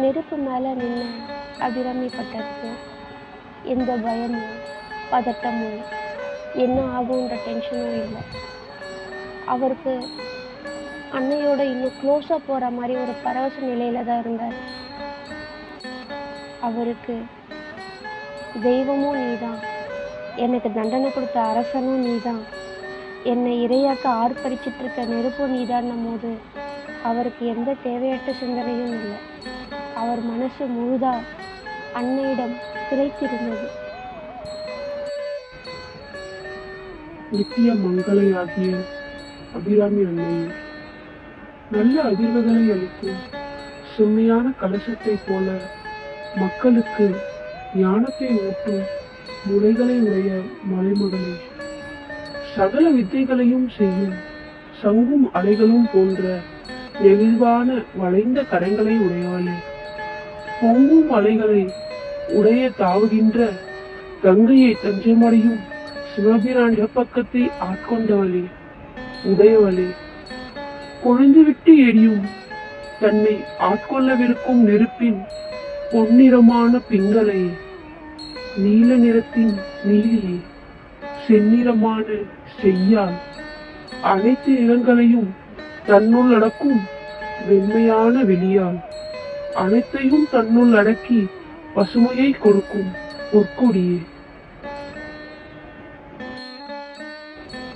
நெருப்பு மேலே நின்று அபிராமிப்பட்டதுக்கு எந்த பயமும் பதட்டமும் என்ன ஆகுன்ற டென்ஷனும் இல்லை. அவருக்கு அன்னையோட இன்னும் க்ளோஸாக போகிற மாதிரி ஒரு பரவச நிலையில் தான் இருந்தார். அவருக்கு தெய்வமும் நீ தான் எனக்கு தண்டனை கொடுத்த அரசனும் நீ தான் என்னை இரையாக்க ஆர்ப்பரிச்சிட்டு இருக்க நெருப்பும் நீதான்னும் போது அவருக்கு எந்த தேவையற்ற சிந்தனையும் இல்லை. அவர் மனசு முழுதா அன்னையிடம் திளைத்திருந்தது நித்திய மங்களையாகிய அபிராமி அன்னை நல்ல அதிர்வுகளை அளிக்கும் செம்மையான கலசத்தை போல மக்களுக்கு ஞானத்தை ஊட்டும் முறைகளை உடைய மலைமகளே சகல வித்தைகளையும் செய்யும் சங்கும் அலைகளும் போன்ற நெகிழ்வான வளைந்த கரங்களை உடையவளே பொங்கும் அலைகளை உடைய தாவுகின்ற கங்கையை தஞ்சமடையும் சிவபிரான் இடப்பக்கத்தை ஆட்கொண்டவளே உடையவளே கொழுந்துவிட்டு எரியும் தன்னை ஆட்கொள்ளவிருக்கும் நெருப்பின் பொன்னிறமான பிங்களை நீல நிறத்தின் நீலியே செந்நிறமான செய்யால் அனைத்து நிலங்களையும் தன்னுள் அடக்கும் வெண்மையான வெளியால் அனைத்தையும் தன்னுள் அடக்கி பசுமையை கொடுக்கும் பொற்கொடியே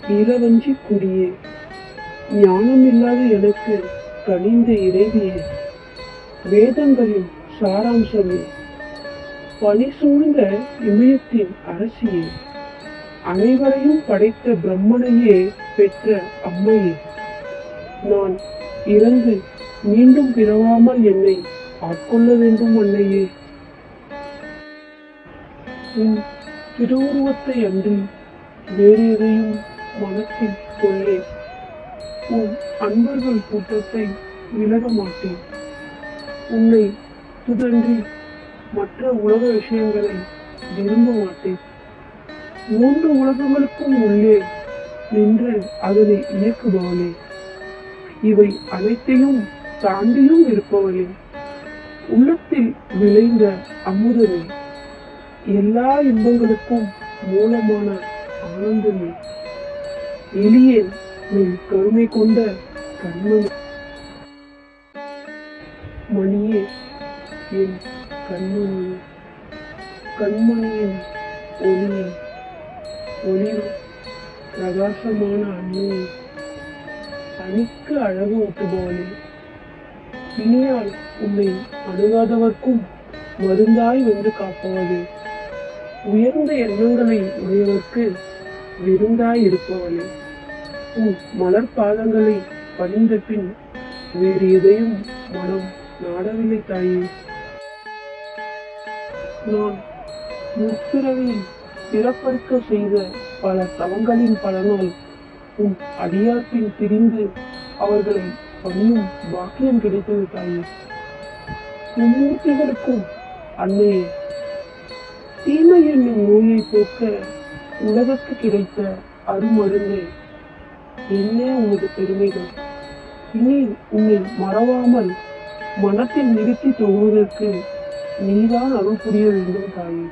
இளவஞ்சி குடியே. ஞானமில்லாத எனக்கு கனிந்த இறைவியே. வேதங்களின் சாராம்சமே. பனி சூழ்ந்த இமயத்தின் அரசியே. அனைவரையும் படைத்த பிரம்மனையே பெற்ற அம்மையே. நான் இறந்து மீண்டும் பிறவாமல் என்னை ஆட்கொள்ள வேண்டும் அல்லையே உன் திருவுருவத்தை அன்றி வேறு எதையும் மனத்தில் கொள்ளேன் உன் அன்பர்கள் கூட்டத்தை விலக மாட்டேன் உன்னை துதன்றி மற்ற உலக விஷயங்களை விரும்ப மாட்டேன் மூன்று உலகங்களுக்கும் உள்ளே நின்று அதனை இயக்குபவனே. இவை அனைத்தையும் தாண்டியும் இருப்பவளே உள்ளத்தில் விளைந்த அமுதமே எல்லா இன்பங்களுக்கும் மூலமான ஆனந்தமே. எளியே கருமை கருணை கொண்ட கண்மணி மணியே என் கண்மணியே கண்மணியின் ஒளியே ஒளிரும் பிரகாசமான அண்ணே அணிக்கு அழகு ஊட்டுபவனே இனியால் உன்னை அணுகாதவர்க்கும் மருந்தாய் வந்து காப்பவளே உயர்ந்த எண்ணங்களை உடையவர்க்கு விருந்தாய் இருப்பவளே உன் மலர் பாதங்களை பணிந்த பின் வேறு எதையும் மனம் நாடவில்லை தாயே. நான் முற்பிறவில் பிறப்பறுக்க செய்த பல தவங்களின் பலனால் உன் அடியார்பின் பிரிந்து அவர்களை பணியும் பாக்கியம் கிடைத்தது தாயே மும்மூர்த்திகளுக்கும் அன்னையே தீமை என்னும் நோயை போக்க உலகத்து கிடைத்த அருமருந்தே என்ன உமது பெருமைகள் இனி உன்னை மறவாமல் மனத்தில் நிறுத்தி தொழுவதற்கு நீதான் அருள் புரிய வேண்டும் தாயே